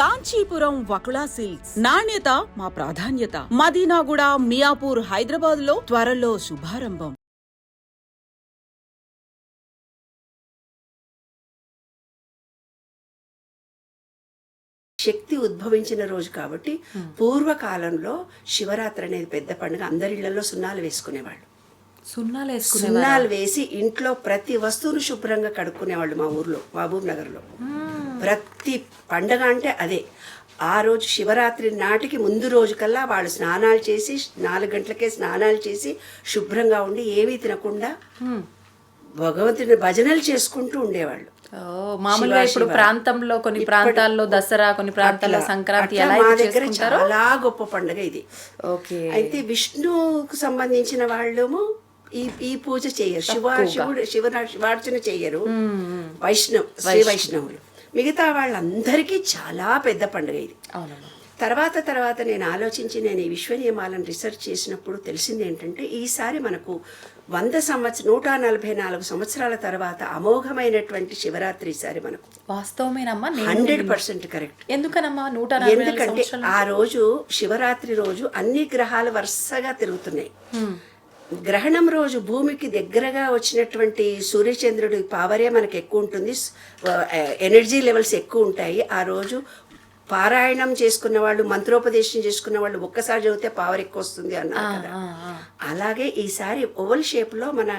Kanchipuram Vakula silks. నాణ్యత మా ప్రాధాన్యత. మదీనాగూడ మియాపూర్ హైదరాబాద్లో త్వరలో శుభారంభం. శక్తి ఉద్భవించిన రోజు కాబట్టి పూర్వకాలంలో శివరాత్రి అనేది పెద్ద పండుగ. అందరి ఇళ్ళలో సున్నాలు వేసుకునేవాళ్ళు. సున్నాలు సున్నాలు వేసి ఇంట్లో ప్రతి వస్తువును శుభ్రంగా కడుక్కునేవాళ్ళు మా ఊర్లో మహబూబ్ నగర్లో. ప్రతి పండగ అంటే అదే. ఆ రోజు శివరాత్రి నాటికి ముందు రోజు కల్లా వాళ్ళు స్నానాలు చేసి నాలుగు గంటలకే స్నానాలు చేసి శుభ్రంగా ఉండి ఏమీ తినకుండా భగవంతుని భజనలు చేసుకుంటూ ఉండేవాళ్ళు. మామూలుగా ఇప్పుడు. ప్రాంతంలో కొన్ని ప్రాంతాల్లో దసరా కొన్ని ప్రాంతాల్లో సంక్రాంతి మా దగ్గర చాలా గొప్ప పండుగ ఇది. ఓకే. అయితే విష్ణువుకు సంబంధించిన వాళ్ళేమో ఈ ఈ పూజ చేయరు. శివ శివుడు శివ శివార్చన చెయ్యరు వైష్ణవ్ శ్రీ వైష్ణవులు. మిగతా వాళ్ళందరికీ చాలా పెద్ద పండుగ ఇది. అవునమ్మా. తర్వాత తర్వాత నేను ఆలోచించి నేను ఈ విశ్వ నియమాలను రీసెర్చ్ చేసినప్పుడు తెలిసింది ఏంటంటే ఈసారి మనకు వంద సంవత్సర నూట నలభై నాలుగు సంవత్సరాల తర్వాత అమోఘమైనటువంటి శివరాత్రి ఈసారి మనకు. వాస్తవమేనమ్మా హండ్రెడ్ పర్సెంట్ కరెక్ట్. ఎందుకనమ్మా నూట ఎందుకంటే ఆ రోజు శివరాత్రి రోజు అన్ని గ్రహాలు వరుసగా తిరుగుతున్నాయి. గ్రహణం రోజు భూమికి దగ్గరగా వచ్చినటువంటి సూర్యచంద్రుడి పవరే మనకి ఎక్కువ ఉంటుంది. ఎనర్జీ లెవెల్స్ ఎక్కువ ఉంటాయి. ఆ రోజు పారాయణం చేసుకున్న వాళ్ళు మంత్రోపదేశం చేసుకున్న వాళ్ళు ఒక్కసారి చదివితే పవర్ ఎక్కువ వస్తుంది అన్నారు కదా. అలాగే ఈసారి ఓవల్ షేప్లో మన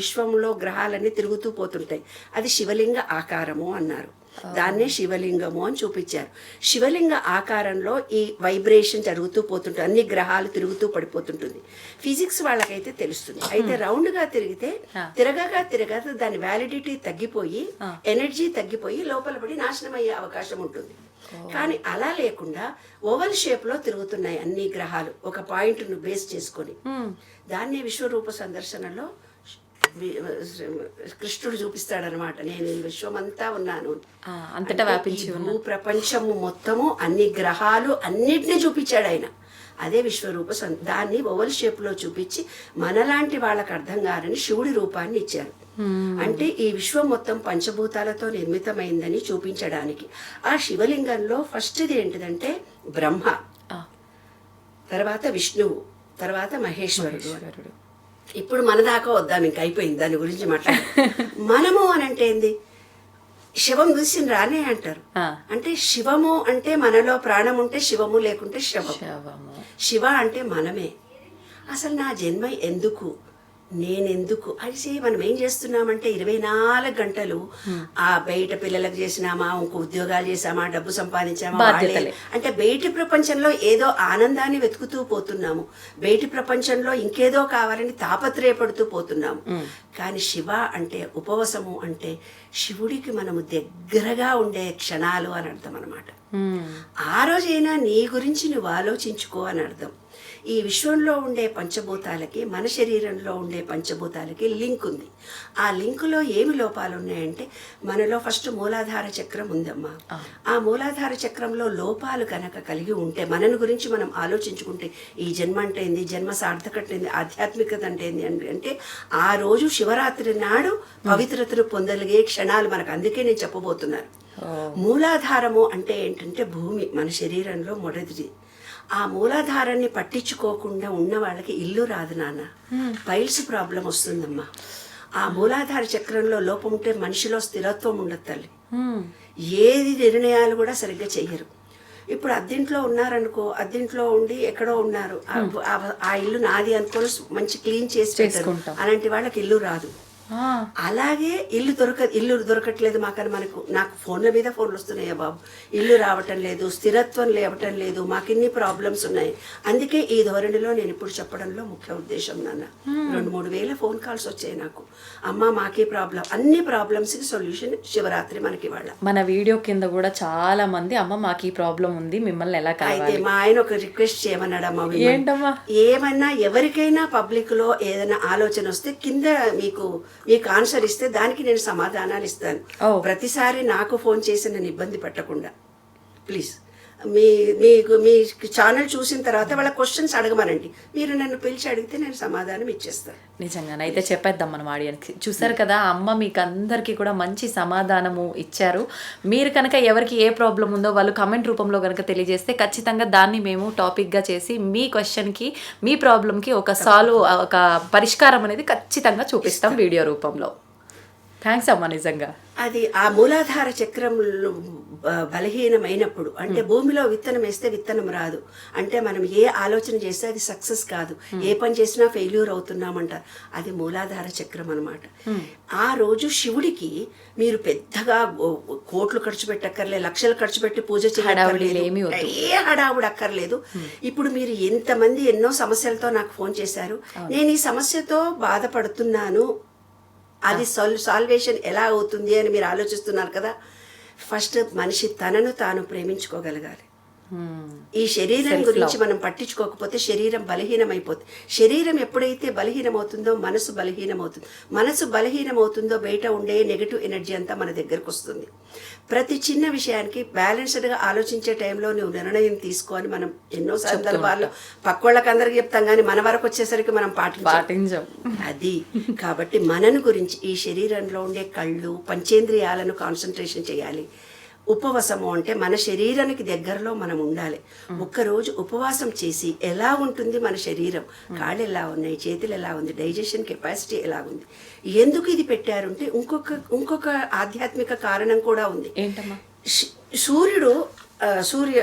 విశ్వంలో గ్రహాలన్నీ తిరుగుతూ పోతుంటాయి. అది శివలింగ ఆకారము అన్నారు. దాన్నే శివలింగము అని చూపించారు. శివలింగ ఆకారంలో ఈ వైబ్రేషన్ జరుగుతూ పోతుంటుంది. అన్ని గ్రహాలు తిరుగుతూ పడిపోతుంటుంది. ఫిజిక్స్ వాళ్ళకైతే తెలుస్తుంది. అయితే రౌండ్గా తిరిగితే తిరగగా తిరగగా దాని వ్యాలిడిటీ తగ్గిపోయి ఎనర్జీ తగ్గిపోయి లోపల పడి నాశనం అయ్యే అవకాశం ఉంటుంది. కానీ అలా లేకుండా ఓవల్ షేప్లో తిరుగుతున్నాయి అన్ని గ్రహాలు. ఒక పాయింట్ను బేస్ చేసుకొని. దాన్ని విశ్వరూప సందర్శనలో కృష్ణుడు చూపిస్తాడనమాట నేను ఈ విశ్వమంతా ఉన్నాను. అంతటా వ్యాపించి భూ ప్రపంచము మొత్తము అన్ని గ్రహాలు అన్నిటినీ చూపించాడు ఆయన. అదే విశ్వరూప దాన్ని ఓవల్ షేప్లో చూపించి మనలాంటి వాళ్ళకి అర్థం కారని శివుడి రూపాన్ని ఇచ్చారు. అంటే ఈ విశ్వం మొత్తం పంచభూతాలతో నిర్మితమైందని చూపించడానికి. ఆ శివలింగంలో ఫస్ట్ది ఏంటిదంటే బ్రహ్మ. తర్వాత విష్ణువు తర్వాత మహేశ్వరుడు. ఇప్పుడు మన దాకా వద్దాం? ఇంకా అయిపోయింది. దాని గురించి మాట్లాడు. మనము అని అంటే ఏంది? శివం చూసి రానే అంటారు. అంటే శివము అంటే మనలో ప్రాణం ఉంటే శివము లేకుంటే శవం. శవము. శివ అంటే మనమే. అసలు నా జన్మ ఎందుకు? నేనెందుకు? అయితే మనం ఏం చేస్తున్నామంటే ఇరవై నాలుగు గంటలు ఆ బయట పిల్లలకు చేసినామా ఇంకో ఉద్యోగాలు చేసామా డబ్బు సంపాదించామా అంటే బయటి ప్రపంచంలో ఏదో ఆనందాన్ని వెతుకుతూ పోతున్నాము. బయటి ప్రపంచంలో ఇంకేదో కావాలని తాపత్రయపడుతూ పోతున్నాము. కానీ శివ అంటే ఉపవసము అంటే శివుడికి మనము దగ్గరగా ఉండే క్షణాలు అని అర్థం అనమాట ఆ రోజైనా నీ గురించి నువ్వు ఆలోచించుకో అని అర్థం. ఈ విశ్వంలో ఉండే పంచభూతాలకి మన శరీరంలో ఉండే పంచభూతాలకి లింక్ ఉంది. ఆ లింకులో ఏమి లోపాలు ఉన్నాయంటే మనలో ఫస్ట్ మూలాధార చక్రం ఉందమ్మా. ఆ. మూలాధార చక్రంలో లోపాలు కనుక కలిగి ఉంటే మనని గురించి మనం ఆలోచించుకుంటే ఈ జన్మ అంటే ఏంది? జన్మ సార్థకత ఏంది? ఆధ్యాత్మికత అంటే ఏంది? అంటే ఆ రోజు శివరాత్రి నాడు పవిత్రతను పొందలిగే క్షణాలు మనకు అందుకే నేను చెప్పబోతున్నాను. మూలాధారము అంటే ఏంటంటే భూమి మన శరీరంలో మొదటిది. ఆ మూలాధారాన్ని పట్టించుకోకుండా ఉన్న వాళ్ళకి ఇల్లు రాదు నాన్న. పైల్స్ ప్రాబ్లం వస్తుందమ్మా. ఆ మూలాధార చక్రంలో లోపం ఉంటే మనిషిలో స్థిరత్వం ఉండదు తల్లి. ఏది నిర్ణయాలు కూడా సరిగ్గా చెయ్యరు. ఇప్పుడు అద్దెంట్లో ఉన్నారనుకో అద్దెంట్లో ఉండి ఎక్కడో ఉన్నారు. ఆ- ఇల్లు నాది అనుకొని మంచి క్లీన్ చేసి పెట్టరు. అలాంటి వాళ్ళకి ఇల్లు రాదు. అలాగే ఇల్లు దొరక ఇల్లు దొరకట్లేదు మాకని మనకు. నాకు ఫోన్ల మీద ఫోన్లు వస్తున్నాయా బాబు? ఇల్లు రావటం లేదు స్థిరత్వం లేవటం లేదు మాకు ఇన్ని ప్రాబ్లమ్స్ ఉన్నాయి. అందుకే ఈ ధోరణిలో నేను ఇప్పుడు చెప్పడంలో ముఖ్య ఉద్దేశం నాన్న. రెండు మూడు వేల ఫోన్ కాల్స్ వచ్చాయి నాకు. అమ్మ మాకే ప్రాబ్లం అన్ని ప్రాబ్లమ్స్కి సొల్యూషన్ శివరాత్రి మనకి వాళ్ళ మన వీడియో కింద కూడా చాలా మంది అమ్మ మాకు ఈ ప్రాబ్లం ఉంది మిమ్మల్ని ఎలా అయితే మా ఆయన ఒక రిక్వెస్ట్ చేయమన్నాడమ్మా విమల్. ఏంటమ్మా? ఏమన్నా ఎవరికైనా పబ్లిక్లో ఏదైనా ఆలోచన వస్తే కింద మీకు మీకు ఆన్సర్ ఇస్తే దానికి నేను సమాధానాలు ఇస్తాను. ఓ. ప్రతిసారి నాకు ఫోన్ చేసి నన్ను ఇబ్బంది పెట్టకుండా. ప్లీజ్. మీ మీకు మీ ఛానల్ చూసిన తర్వాత వాళ్ళ క్వశ్చన్స్ అడగమనండి. మీరు నన్ను పిలిచి అడిగితే నేను సమాధానం ఇచ్చేస్తాను. నిజంగానే అయితే చెప్పేద్దాం మనం ఆడియన్స్కి చూసారు కదా అమ్మ మీకు అందరికీ కూడా మంచి సమాధానము ఇచ్చారు. మీరు కనుక ఎవరికి ఏ ప్రాబ్లం ఉందో వాళ్ళు కమెంట్ రూపంలో కనుక తెలియజేస్తే ఖచ్చితంగా దాన్ని మేము టాపిక్గా చేసి మీ క్వశ్చన్కి మీ ప్రాబ్లంకి ఒక సాల్వ్ ఒక పరిష్కారం అనేది ఖచ్చితంగా చూపిస్తాం వీడియో రూపంలో. థ్యాంక్స్ అమ్మ నిజంగా. అది ఆ మూలాధార చక్రం బలహీనమైనప్పుడు అంటే భూమిలో విత్తనం వేస్తే విత్తనం రాదు. అంటే మనం ఏ ఆలోచన చేస్తే అది సక్సెస్ కాదు. ఏ పని చేసినా ఫెయిల్యూర్ అవుతున్నామంటారు అది మూలాధార చక్రం అనమాట ఆ రోజు శివుడికి మీరు పెద్దగా కోట్లు ఖర్చు పెట్టక్కర్లేదు లక్షలు ఖర్చు పెట్టి పూజ చేయక్కర్లేదు. ఏ హడావుడు అక్కర్లేదు ఇప్పుడు మీరు ఎంతమంది ఎన్నో సమస్యలతో నాకు ఫోన్ చేశారు. నేను ఈ సమస్యతో బాధపడుతున్నాను. అది సాల్వ్ సాల్వేషన్ ఎలా అవుతుంది అని మీరు ఆలోచిస్తున్నారు కదా? ఫస్ట్ మనిషి తనను తాను ప్రేమించుకోగలగాలి. ఈ శరీరం గురించి మనం పట్టించుకోకపోతే శరీరం బలహీనమైపోతుంది శరీరం ఎప్పుడైతే బలహీనమవుతుందో మనసు బలహీనమవుతుంది. మనసు బలహీనమవుతుందో బయట ఉండే నెగటివ్ ఎనర్జీ అంతా మన దగ్గరకు వస్తుంది. ప్రతి చిన్న విషయానికి బ్యాలెన్స్డ్గా ఆలోచించే టైంలో నువ్వు నిర్ణయం తీసుకో అని మనం ఎన్నో సందర్భాల్లో అందరికి చెప్తాం కానీ మన వరకు వచ్చేసరికి మనం పాటించం. అది. కాబట్టి మనను గురించి ఈ శరీరంలో ఉండే కళ్ళు పంచేంద్రియాలను కాన్సన్ట్రేషన్ చేయాలి. ఉపవాసము అంటే మన శరీరానికి దగ్గరలో మనం ఉండాలి. ఒక్కరోజు ఉపవాసం చేసి ఎలా ఉంటుంది మన శరీరం? కాళ్ళు ఎలా ఉన్నాయి? చేతులు ఎలా ఉంది? డైజెషన్ కెపాసిటీ ఎలా ఉంది? ఎందుకు ఇది పెట్టారంటే ఇంకొక ఇంకొక ఆధ్యాత్మిక కారణం కూడా ఉంది. సూర్యుడు సూర్య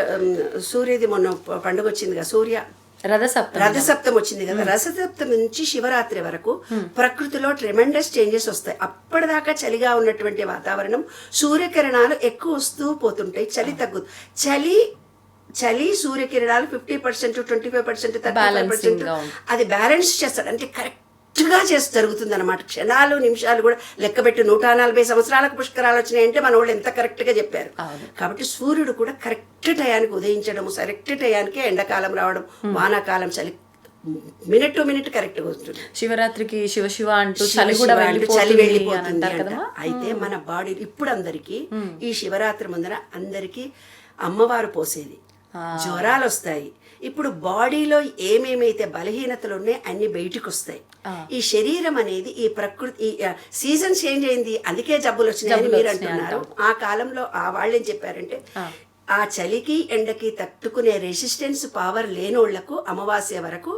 సూర్యది మొన్న పండుగ వచ్చింది కదా సూర్య రథసప్తమి రథసప్తం వచ్చింది కదా. రథసప్తమి నుంచి శివరాత్రి వరకు ప్రకృతిలో ట్రెమెండస్ చేంజెస్ వస్తాయి. అప్పటిదాకా చలిగా ఉన్నటువంటి వాతావరణం సూర్యకిరణాలు ఎక్కువ వస్తూ పోతుంటాయి. చలి తగ్గు చలి చలి సూర్యకిరణాలు fifty percent twenty five percent thirty five percent. అది బ్యాలెన్స్ చేస్తాడు. అంటే కరెక్ట్గా చేసి జరుగుతుంది అనమాట క్షణాలు నిమిషాలు కూడా లెక్కబెట్టి నూట నలభై సంవత్సరాలకు పుష్కరాలు వచ్చినాయంటే మన వాళ్ళు ఎంత కరెక్ట్గా చెప్పారు. కాబట్టి సూర్యుడు కూడా కరెక్ట్ టయానికి ఉదయించడము కరెక్ట్ టయానికి ఎండాకాలం రావడం వానాకాలం చలి మినిట్ టు మినిట్ కరెక్ట్గా వస్తుంది. శివరాత్రికి శివ శివ అంటూ చలి కూడా చలి వెళ్ళిపోతుంది అయితే మన బాడీ ఇప్పుడు అందరికి ఈ శివరాత్రి ముందర అందరికి అమ్మవారు పోసేది. జ్వరాలు వస్తాయి ఇప్పుడు బాడీలో ఏమేమైతే బలహీనతలు ఉన్నాయో అన్ని బయటికి వస్తాయి ఈ శరీరం అనేది ఈ ప్రకృతి ఈ సీజన్ చేంజ్ అయింది అందుకే జబ్బులు వచ్చినాయని మీరు అంటున్నారు. ఆ కాలంలో ఆ వాళ్ళు ఏం చెప్పారంటే ఆ. చలికి ఎండకి తట్టుకునే రెసిస్టెన్స్ పవర్ లేనోళ్ళకు అమావాస్య వరకు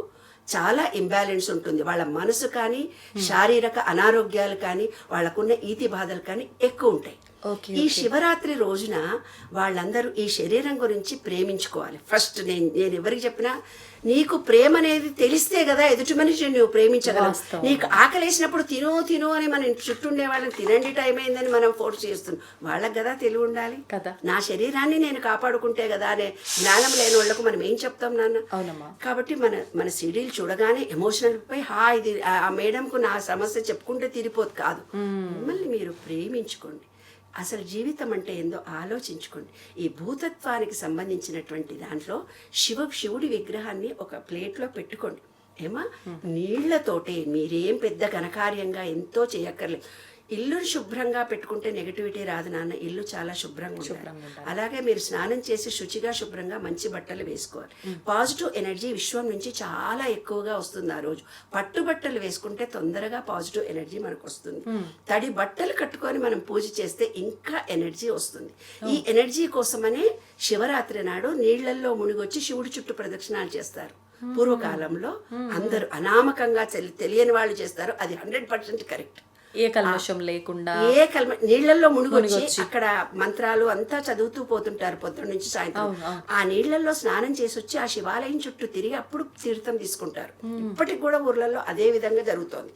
చాలా ఇంబ్యాలెన్స్ ఉంటుంది. వాళ్ళ మనసు కానీ శారీరక అనారోగ్యాలు కానీ వాళ్ళకున్న ఈతి బాధలు కానీ ఎక్కువ ఉంటాయి. ఈ శివరాత్రి రోజున వాళ్ళందరూ ఈ శరీరం గురించి ప్రేమించుకోవాలి. ఫస్ట్ నేను నేను ఎవరికి చెప్పినా నీకు ప్రేమ అనేది తెలిస్తే కదా ఎదుటి మనిషిని నువ్వు ప్రేమించగలవు. నీకు ఆకలేసినప్పుడు తిను తిను అని మన ఇంటి చుట్టూ ఉండే వాళ్ళని తినండి టైం అయిందని మనం ఫోర్స్ చేస్తున్నాం. వాళ్ళకి కదా తెలివి ఉండాలి. కదా. నా శరీరాన్ని నేను కాపాడుకుంటే కదా అనే జ్ఞానం లేని వాళ్ళకు మనం ఏం చెప్తాం నాన్న? కాబట్టి మన మన సీడీలు చూడగానే ఎమోషనల్ పై హా ఇది ఆ- ఆ మేడంకు నా సమస్య చెప్పుకుంటే తీరిపోదు. కాదు. మిమ్మల్ని మీరు ప్రేమించుకోండి. అసలు జీవితం అంటే ఏందో ఆలోచించుకోండి. ఈ భూతత్వానికి సంబంధించినటువంటి దాంట్లో శివ శివుడి విగ్రహాన్ని ఒక ప్లేట్లో పెట్టుకోండి. ఏమా? నీళ్ళతోటే మీరేం పెద్ద ఘనకార్యంగా ఎంతో చేయక్కర్లేదు. ఇల్లుని శుభ్రంగా పెట్టుకుంటే నెగటివిటీ రాదు నాన్న. ఇల్లు చాలా శుభ్రంగా ఉండాలి. అలాగే మీరు స్నానం చేసి శుచిగా శుభ్రంగా మంచి బట్టలు వేసుకోవాలి. పాజిటివ్ ఎనర్జీ విశ్వం నుంచి చాలా ఎక్కువగా వస్తుంది ఆ రోజు. పట్టు బట్టలు వేసుకుంటే తొందరగా పాజిటివ్ ఎనర్జీ మనకు వస్తుంది. తడి బట్టలు కట్టుకొని మనం పూజ చేస్తే ఇంకా ఎనర్జీ వస్తుంది. ఈ ఎనర్జీ కోసమనే శివరాత్రి నాడు నీళ్ళలో మునిగొచ్చి శివుడి చుట్టూ ప్రదక్షిణాలు చేస్తారు. పూర్వకాలంలో అందరూ అనామకంగా తెలి- తెలియని వాళ్ళు చేస్తారు. అది హండ్రెడ్ పర్సెంట్ కరెక్ట్ ఏ కల్మషం లేకుండా ఏ కల్మ నీళ్ళలో మునిగొచ్చి అక్కడ మంత్రాలు అంతా చదువుతూ పోతుంటారు పొద్దున్న నుంచి సాయంత్రం. ఆ నీళ్ళలో స్నానం చేసి వచ్చి ఆ శివాలయం చుట్టూ తిరిగి అప్పుడు తీర్థం తీసుకుంటారు. ఇప్పటికి కూడా ఊర్లలో అదే విధంగా జరుగుతోంది.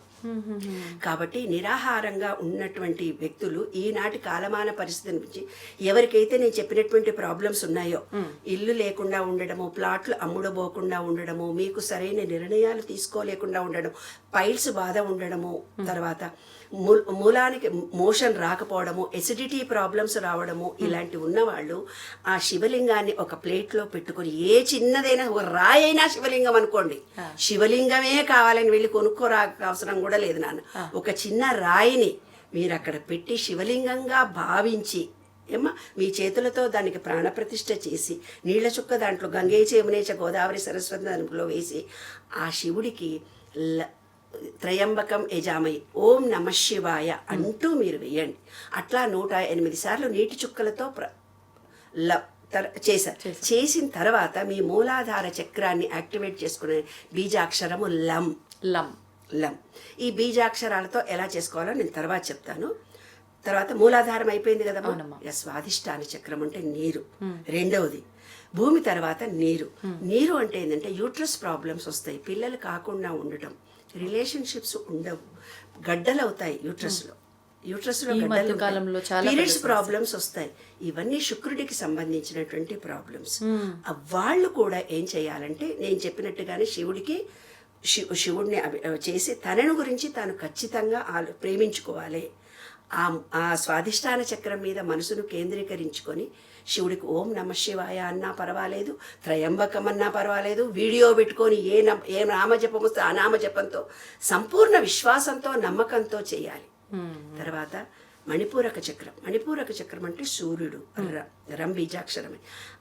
కాబట్టి నిరాహారంగా ఉన్నటువంటి వ్యక్తులు ఈనాటి కాలమాన పరిస్థితి నుంచి ఎవరికైతే నేను చెప్పినటువంటి ప్రాబ్లమ్స్ ఉన్నాయో ఇల్లు లేకుండా ఉండడము ప్లాట్లు అమ్ముడబోకుండా ఉండడము మీకు సరైన నిర్ణయాలు తీసుకోలేకుండా ఉండడం పైల్స్ బాధ ఉండడము తర్వాత మూలానికి మోషన్ రాకపోవడము ఎసిడిటీ ప్రాబ్లమ్స్ రావడము ఇలాంటి ఉన్నవాళ్ళు ఆ శివలింగాన్ని ఒక ప్లేట్లో పెట్టుకొని ఏ చిన్నదైనా ఒక రాయి అయినా శివలింగం అనుకోండి. శివలింగమే కావాలని వెళ్ళి కొనుక్కోరా అవసరం కూడా లేదు నాన్న. ఒక చిన్న రాయిని మీరు అక్కడ పెట్టి శివలింగంగా భావించి ఏమ్మా మీ చేతులతో దానికి ప్రాణప్రతిష్ఠ చేసి నీళ్ళ చుక్క దాంట్లో గంగే చేమునేచ గోదావరి సరస్వతి దాంట్లో వేసి ఆ శివుడికి ల- త్రయంబకం యజామయి. ఓం నమ శివాయ అంటూ మీరు వేయండి. అట్లా నూట ఎనిమిది సార్లు నీటి చుక్కలతో ప్ర ల చేశారు. చేసిన తర్వాత మీ మూలాధార చక్రాన్ని యాక్టివేట్ చేసుకునే బీజాక్షరము లం. లం. లం. ఈ బీజాక్షరాలతో ఎలా చేసుకోవాలో నేను తర్వాత చెప్తాను. తర్వాత మూలాధారం అయిపోయింది కదా. స్వాధిష్టాన చక్రం అంటే నీరు. రెండవది భూమి తర్వాత నీరు. నీరు అంటే ఏంటంటే యూట్రస్ ప్రాబ్లమ్స్ వస్తాయి. పిల్లలు కాకుండా ఉండటం. రిలేషన్షిప్స్ ఉండవు. గడ్డలు అవుతాయి యూట్రస్లో యూట్రస్లో మధ్య కాలంలో చాలా పీరియడ్స్ ప్రాబ్లమ్స్ వస్తాయి. ఇవన్నీ శుక్రుడికి సంబంధించినటువంటి ప్రాబ్లమ్స్. వాళ్ళు కూడా ఏం చేయాలంటే నేను చెప్పినట్టుగానే శివుడికి శివ శివుడిని చేసి తనను గురించి తాను ఖచ్చితంగా ప్రేమించుకోవాలి. ఆ ఆ స్వాధిష్టాన చక్రం మీద మనసును కేంద్రీకరించుకొని శివుడికి ఓం నమ శివాయ అన్నా పర్వాలేదు త్రయంబకం అన్నా పర్వాలేదు వీడియో పెట్టుకొని ఏ నమ్ ఏ నామజపం వస్తే ఆ నామజపంతో సంపూర్ణ విశ్వాసంతో నమ్మకంతో చేయాలి. తర్వాత మణిపూరక చక్రం. మణిపూరక చక్రం అంటే సూర్యుడు ర- రం బీజాక్షరమే.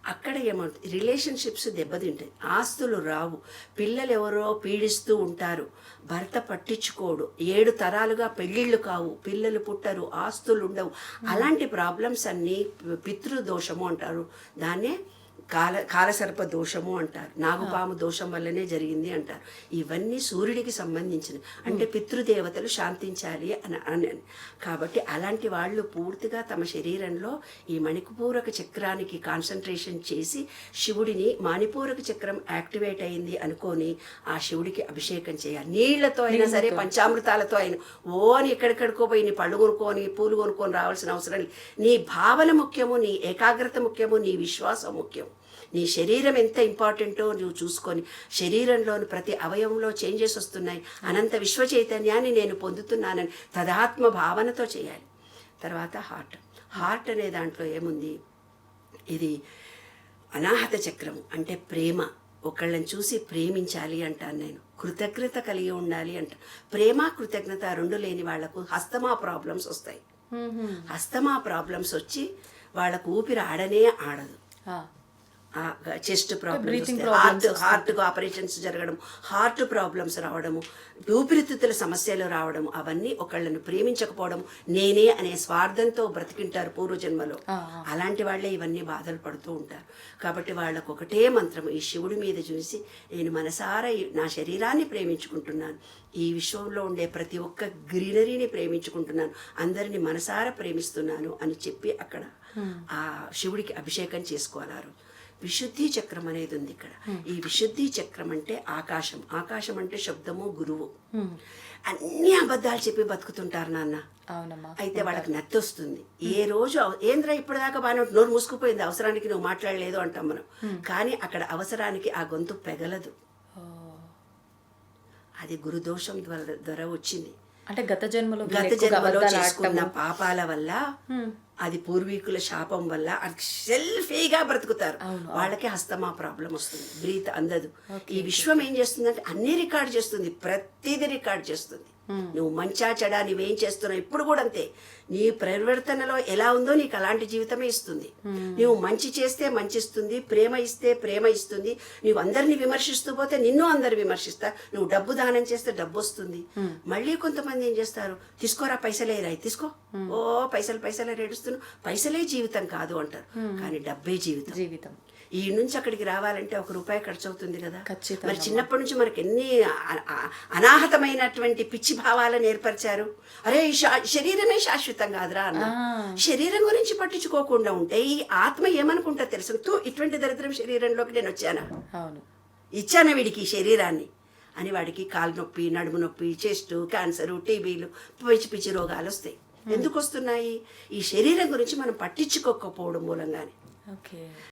అక్కడ ఏమవుతుంది రిలేషన్షిప్స్ దెబ్బతింటాయి. ఆస్తులు రావు. పిల్లలు ఎవరో పీడిస్తూ ఉంటారు. భర్త పట్టించుకోడు. ఏడు తరాలుగా పెళ్ళిళ్ళు కావు. పిల్లలు పుట్టరు. ఆస్తులు ఉండవు అలాంటి ప్రాబ్లమ్స్ అన్నీ పితృదోషము అంటారు. దాన్నే కాల కాలసర్ప దోషము అంటారు. నాగుపాము దోషం వల్లనే జరిగింది అంటారు. ఇవన్నీ సూర్యుడికి సంబంధించిన అంటే పితృదేవతలు శాంతించాలి అని అని కాబట్టి అలాంటి వాళ్ళు పూర్తిగా తమ శరీరంలో ఈ మణిపూరక చక్రానికి కాన్సన్ట్రేషన్ చేసి శివుడిని మణిపూరక చక్రం యాక్టివేట్ అయింది అనుకొని ఆ శివుడికి అభిషేకం చేయాలి. నీళ్ళతో అయినా సరే పంచామృతాలతో అయినా. ఓ అని ఎక్కడికడికో పోయి నీ పళ్ళు కొనుక్కొని పూలు కొనుక్కొని రావాల్సిన అవసరం నీ భావన ముఖ్యము నీ ఏకాగ్రత ముఖ్యము నీ విశ్వాసం ముఖ్యం నీ శరీరం ఎంత ఇంపార్టెంటో నువ్వు చూసుకొని శరీరంలోని ప్రతి అవయవంలో చేంజెస్ వస్తున్నాయి. అనంత విశ్వ చైతన్యాన్ని నేను పొందుతున్నానని తదాత్మ భావనతో చేయాలి. తర్వాత హార్ట్. హార్ట్ అనే దాంట్లో ఏముంది? ఇది అనాహత చక్రము అంటే ప్రేమ. ఒకళ్ళని చూసి ప్రేమించాలి అంటాను నేను. కృతజ్ఞత కలిగి ఉండాలి అంట. ప్రేమ కృతజ్ఞత రెండు లేని వాళ్ళకు హస్తమా ప్రాబ్లమ్స్ వస్తాయి. హస్తమా ప్రాబ్లమ్స్ వచ్చి వాళ్ళకు ఊపిరి ఆడనే ఆడదు. చెస్ట్ ప్రాబ్లమ్స్ హార్ట్ హార్ట్కు ఆపరేషన్స్ జరగడం హార్ట్ ప్రాబ్లమ్స్ రావడము ఊపిరితిత్తుల సమస్యలు రావడం అవన్నీ ఒకళ్ళను ప్రేమించకపోవడం నేనే అనే స్వార్థంతో బ్రతికింటారు పూర్వజన్మలో. అలాంటి వాళ్ళే ఇవన్నీ బాధలు పడుతూ ఉంటారు. కాబట్టి వాళ్ళకు ఒకటే మంత్రం ఈ శివుడి మీద చూసి నేను మనసారా నా శరీరాన్ని ప్రేమించుకుంటున్నాను. ఈ విశ్వంలో ఉండే ప్రతి ఒక్క గ్రీనరీని ప్రేమించుకుంటున్నాను. అందరిని మనసారా ప్రేమిస్తున్నాను అని చెప్పి అక్కడ ఆ శివుడికి అభిషేకం చేసుకోవాలి. విశుద్ధి చక్రం అనేది ఉంది ఇక్కడ. ఈ విశుద్ధి చక్రం అంటే ఆకాశం. ఆకాశం అంటే శబ్దము గురువు. అన్ని అబద్ధాలు చెప్పి బతుకుతుంటారు నాన్న. అవునమ్మా. అయితే వాళ్ళకి నత్తి వస్తుంది. ఏ రోజు అవ- ఏంద్రా ఇప్పటిదాకా బాగా నోరు మూసుకుపోయింది అవసరానికి నువ్వు మాట్లాడలేదు అంటాం మనం. కానీ అక్కడ అవసరానికి ఆ గొంతు పెగలదు. అది గురుదోషం ద్వారా ద్వారా వచ్చింది. అంటే గత జన్మలో గత జన్మలో చేసుకున్న. పాపాల వల్ల అది పూర్వీకుల శాపం వల్ల సెల్ఫీగా బ్రతుకుతారు. వాళ్ళకి హస్తమా ప్రాబ్లం వస్తుంది. బ్రీత్ అందదు. ఈ విశ్వం ఏం చేస్తుందంటే అన్ని రికార్డ్ చేస్తుంది. ప్రతిదీ రికార్డ్ చేస్తుంది. నువ్వు మంచా చెడా నువ్వేం చేస్తున్నావు? ఇప్పుడు కూడా అంతే. నీ పరివర్తనలో ఎలా ఉందో నీకు అలాంటి జీవితమే ఇస్తుంది. నువ్వు మంచి చేస్తే మంచి ఇస్తుంది ప్రేమ ఇస్తే ప్రేమ ఇస్తుంది. నువ్వు అందరిని విమర్శిస్తూ పోతే నిన్ను అందరు విమర్శిస్తా. నువ్వు డబ్బు దానం చేస్తే డబ్బు వస్తుంది. మళ్ళీ కొంతమంది ఏం చేస్తారు? తీసుకోరా పైసలే రాయి తీసుకో. ఓ పైసలు పైసలే రేడుస్తున్నావు పైసలే జీవితం కాదు అంటారు. కానీ డబ్బే జీవితం. జీవితం. ఈ నుంచి అక్కడికి రావాలంటే ఒక రూపాయి ఖర్చు అవుతుంది కదా. మరి చిన్నప్పటి నుంచి మనకి ఎన్ని అనాహతమైనటువంటి పిచ్చి భావాలను ఏర్పరిచారు? అరే శరీరమే శాశ్వతం కాదురా అన్న. శరీరం గురించి పట్టించుకోకుండా ఉంటే ఈ ఆత్మ ఏమనుకుంటా తెలుసు? తూ ఇటువంటి దరిద్రం శరీరంలోకి నేను వచ్చానా? ఇచ్చాను వీడికి ఈ శరీరాన్ని? అని వాడికి కాలు నొప్పి నడుము నొప్పి చెస్ట్ క్యాన్సర్ టీబీలు పిచ్చి పిచ్చి రోగాలు వస్తాయి. ఎందుకు వస్తున్నాయి? ఈ శరీరం గురించి మనం పట్టించుకోకపోవడం మూలంగానే. ఓకే.